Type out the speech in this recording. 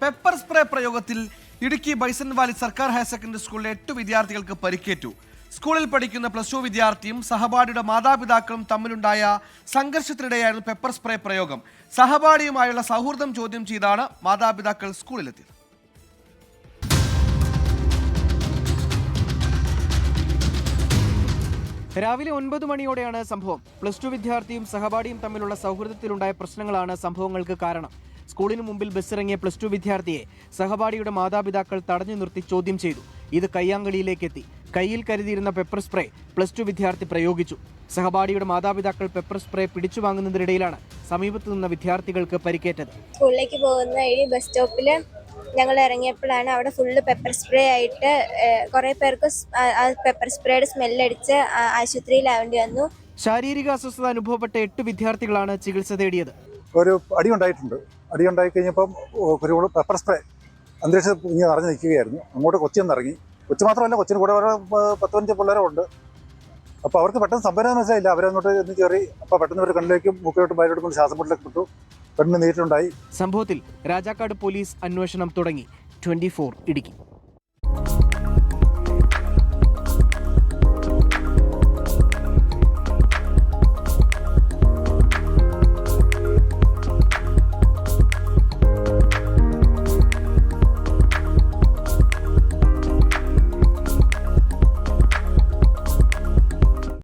Pepper spray പ്രയോഗത്തിൽ Idukki bison valley സർക്കാർ higher secondary സ്കൂളിലെ എട്ട് വിദ്യാർത്ഥികൾക്ക് പരിക്കേറ്റു. സ്കൂളിൽ പഠിക്കുന്ന പ്ലസ് ടു വിദ്യാർത്ഥിയും സഹപാഠിയുടെ മാതാപിതാക്കളും തമ്മിലുണ്ടായ സംഘർഷത്തിനിടെയായിരുന്നു പെപ്പർ സ്പ്രേ പ്രയോഗം. സഹപാഠിയുമായുള്ള സൗഹൃദം ചോദ്യം ചെയ്താണ് മാതാപിതാക്കൾ സ്കൂളിലെത്തിയത്. രാവിലെ ഒൻപത് മണിയോടെയാണ് സംഭവം. പ്ലസ് ടു വിദ്യാർത്ഥിയും സഹപാഠിയും തമ്മിലുള്ള സൗഹൃദത്തിലുണ്ടായ പ്രശ്നങ്ങളാണ് സംഭവങ്ങൾക്ക് കാരണം. സ്കൂളിന് മുമ്പിൽ ബസ്സിറങ്ങിയ പ്ലസ് ടു വിദ്യാർത്ഥിയെ സഹപാഠിയുടെ മാതാപിതാക്കൾ തടഞ്ഞു നിർത്തി ചോദ്യം ചെയ്തു. ഇത് കയ്യാങ്കളിയിലേക്കെത്തി. കയ്യിൽ കരുതിയിരുന്ന പെപ്പർ സ്പ്രേ പ്ലസ് ടു വിദ്യാർത്ഥി പ്രയോഗിച്ചു. സഹപാഠിയുടെ മാതാപിതാക്കൾ പെപ്പർ സ്പ്രേ പിടിച്ചു വാങ്ങുന്നതിനിടയിലാണ് സമീപത്തു നിന്ന വിദ്യാർത്ഥികൾക്ക് പരിക്കേറ്റത്. സ്കൂളിലേക്ക് പോകുന്ന വഴി ബസ് സ്റ്റോപ്പിൽ ഞങ്ങൾ ഇറങ്ങിയപ്പോഴാണ് അവിടെ ഫുള്ള് പെപ്പർ സ്പ്രേ ആയിട്ട് കുറേ പേർക്ക് ആ- പെപ്പർ സ്പ്രേയുടെ സ്മെല്ലടിച്ച് ആശുപത്രിയിലാവേണ്ടി വന്നു. ശാരീരിക അസ്വസ്ഥത അനുഭവപ്പെട്ട എട്ട് വിദ്യാർത്ഥികളാണ് ചികിത്സ തേടിയത്. ഒരു അടി ഉണ്ടായിട്ടുണ്ട്. അടി ഉണ്ടായി കഴിഞ്ഞപ്പം ഒരു പെപ്പർ സ്പ്രേ അന്തരീക്ഷ ഇങ്ങനെ നിറഞ്ഞു നിൽക്കുകയായിരുന്നു. അങ്ങോട്ട് കൊച്ചിയിൽ ഇറങ്ങി. കൊച്ചു മാത്രമല്ല കൊച്ചിന് കൂടെ വേറെ പത്ത് പതിനഞ്ച് പിള്ളേരുണ്ട്. അപ്പോൾ അവർക്ക് പെട്ടെന്ന് സംഭവം മനസ്സിലായില്ല അവരങ്ങോട്ട് എന്ന് കയറി അപ്പോൾ പെട്ടെന്ന് ഒരു കണ്ണിലേക്കും മൂക്കിലോട്ടും വയലോട്ടും ശ്വാസം മുട്ടിലേക്ക് വിട്ടു പെണ്ണ് നീട്ടുണ്ടായി സംഭവത്തിൽ രാജാക്കാട് പോലീസ് അന്വേഷണം തുടങ്ങി. ട്വന്റി ഇടുക്കി.